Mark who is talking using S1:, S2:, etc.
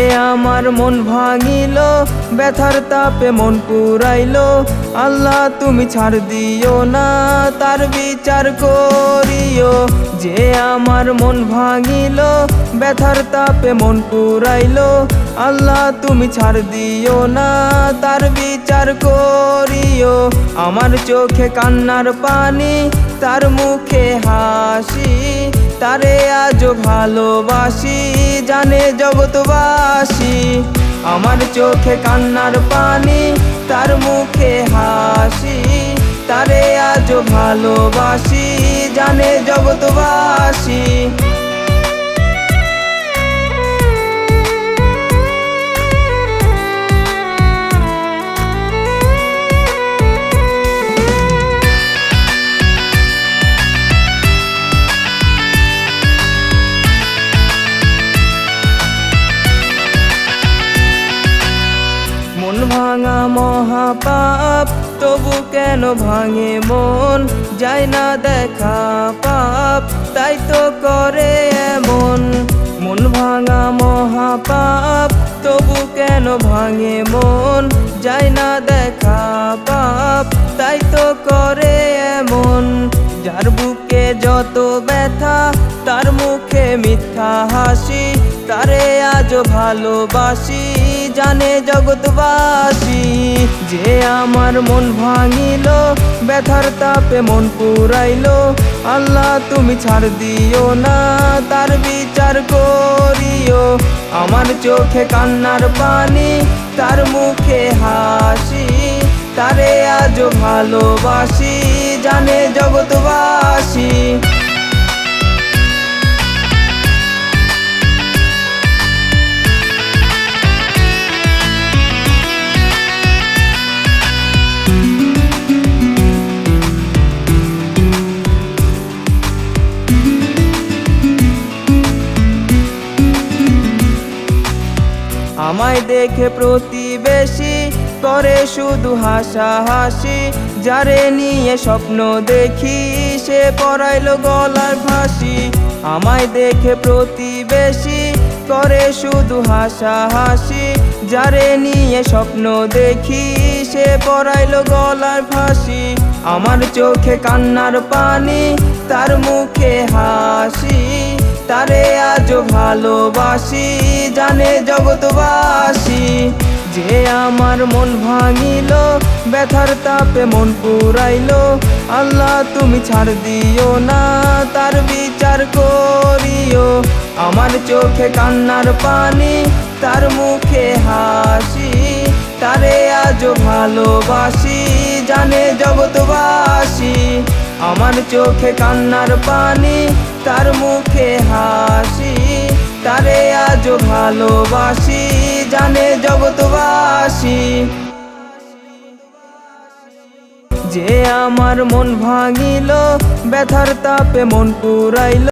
S1: আমার মন ভাঙিল, ব্যথার তাপে মন পুরাইল। আল্লাহ, তুমি ছাড় দিও না, তার বিচার করিও। যে আমার মন ভাঙিল, ব্যথার তাপে মন পুরাইল। আল্লাহ, তুমি ছাড় দিও না, তার বিচার করিও আমার চোখে কান্নার পানি, তার মুখে হাসি, তারে আজও ভালোবাসি, জানে জগৎবাসী। আমার চোখে কান্নার পানি, তার মুখে হাসি, তারে আজও ভালোবাসি, জানে জগৎবাসী। মন ভাঙা মহাপাপ, তবু কেন ভাঙে মন? যায় না দেখা পাপ, তাই তো করে এমন। মন ভাঙা মহাপাপ, তবু কেন ভাঙে মন? যায় না দেখা পাপ, তাই তো করে এমন। যার বুকে যত ব্যথা, তার মুখে মিথ্যা হাসি, তারে আজ ভালোবাসি। জানে জগৎবাসী। যে আমার মন ভাঙিল, ব্যথার তাপে মন পুরাইল। আল্লাহ, তুমি ছাড় দিও না, তার বিচার করিও। আমার চোখে কান্নার পানি, তার মুখে হাসি, তারে আজও ভালোবাসি, জানে জগৎবাসী। আমায় দেখে প্রতিবেশী করে শুধু হাসাহাসি। যারে নিয়ে স্বপ্ন দেখি, সে পড়াইলো গলার ফাঁসি। আমায় দেখে প্রতিবেশী করে শুধু হাসাহাসি। যারে নিয়ে স্বপ্ন দেখি, সে পড়াইলো গলার ফাঁসি। আমার চোখে কান্নার পানি, তার মুখে হাসি। তারে আজও ভালোবাসি, জানে জগৎবাসী। যে আমার মন ভাঙিল, ব্যথার তাপে মন পুরাইল। আল্লাহ তুমি ছাড় দিও না, তার বিচার করিও। আমার চোখে কান্নার পানি, তার মুখে হাসি। তারে আজও ভালোবাসি, জানে জগৎবাসী। আমার চোখে কান্নার পানি, তার মুখে হাসি, তারে আজ ভালোবাসি, জানে জগৎবাসী। যে আমার মন ভাঙিল, ব্যথার তাপে মন পুরাইল।